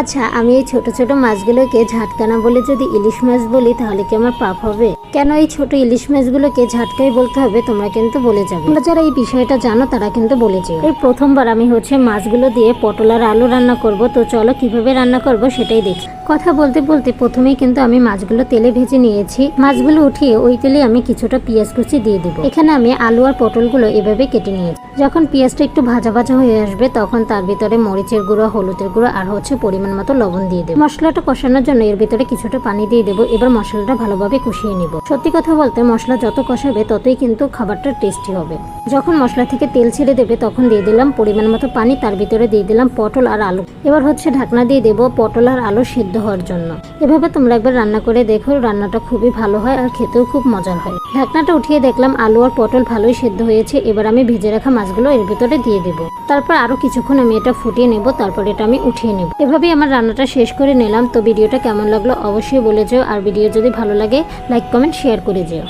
আচ্ছা আমি এই ছোট ছোট মাছগুলোকে ঝাটকানা বলে যদি ইলিশ মাছ বলি, তাহলে কি আমার পাপ হবে? কেন এই ছোট ইলিশ মাছগুলোকে ঝাটকাই বলতে হবে? তোমরা কিন্তু বলে যাবে। তোমরা যারা এই বিষয়টা জানো, তারা কিন্তু বলে যেও। এই প্রথমবার আমি হচ্ছে মাছগুলো দিয়ে পটল আর আলু রান্না করব। তো চলো কীভাবে রান্না করব সেটাই দেখি। কথা বলতে বলতে প্রথমেই কিন্তু আমি মাছগুলো তেলে ভেজে নিয়েছি। মাছগুলো উঠিয়ে ওই তেলে আমি কিছুটা পেঁয়াজ কুচি দিয়ে দিব। এখানে আমি আলু আর পটলগুলো এভাবে কেটে নিয়েছি। যখন পেঁয়াজটা একটু ভাজা ভাজা হয়ে আসবে, তখন তার ভিতরে মরিচের গুঁড়ো, হলুদের গুঁড়ো আর হচ্ছে পরিমাণ মতো লবণ দিয়ে দেবো। মশলাটা কষানোর জন্য এর ভিতরে কিছুটা পানি দিয়ে দেবো। এবার মশলাটা ভালোভাবে কষিয়ে নিব। সত্যি কথা বলতে মশলা যত কষাবে, ততই কিন্তু খাবারটা টেস্টি হবে। যখন মশলা থেকে তেল ছেড়ে দেবে, তখন দিয়ে দিলাম পরিমাণ মতো পানি। তার ভিতরে দিয়ে দিলাম পটল আর আলু। এবার হচ্ছে ঢাকনা দিয়ে দেবো। পটল আর আলু সিদ্ধ হওয়ার জন্য। এভাবে তোমরা একবার রান্না করে দেখো, রান্নাটা খুবই ভালো হয় আর খেতেও খুব মজার হয়। ঢাকনাটা উঠিয়ে দেখলাম আলু আর পটল ভালোই সেদ্ধ হয়েছে, এবার আমি ভেজে রাখা মাছগুলো এর ভিতরে দিয়ে দেব। তারপর আরও কিছুক্ষণ আমি এটা ফুটিয়ে নেব, তারপর এটা আমি উঠিয়ে নেব। এভাবেই আমার রান্নাটা শেষ করে নিলাম। তো ভিডিওটা কেমন লাগল অবশ্যই বলে যেও, আর ভিডিও যদি ভালো লাগে লাইক কমেন্ট শেয়ার করে যেও।